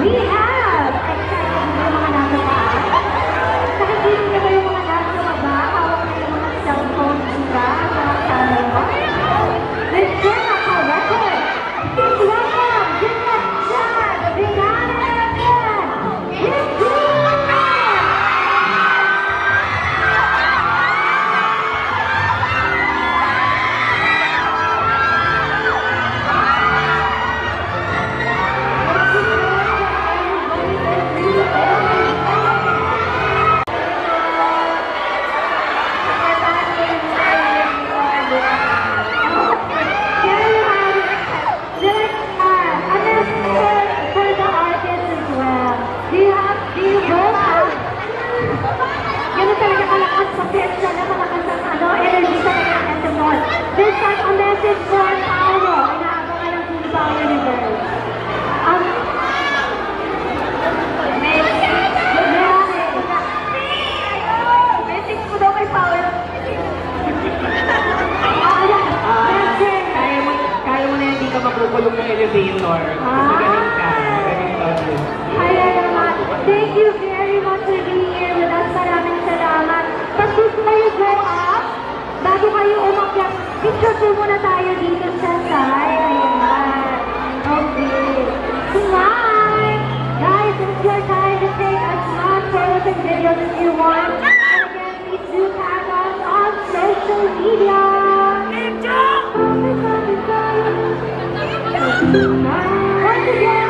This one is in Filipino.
We din sila makakanta sa ano, energy sa kanya at the mall. This time, a message for Paolo. Inaabangan ng Food Power Universe. Um, Message ko daw kay Paolo. Ah, kaya mo na hindi ka makukulong ng elevator. Ah. Naman. Thank you very much again. Go up, bago kayo umakyat, picture po muna tayo dito sa side. Ayan. Okay. Smile! Guys, it's your time to take a smart photos and videos if you want. And again, please do tag us on social media. Once again,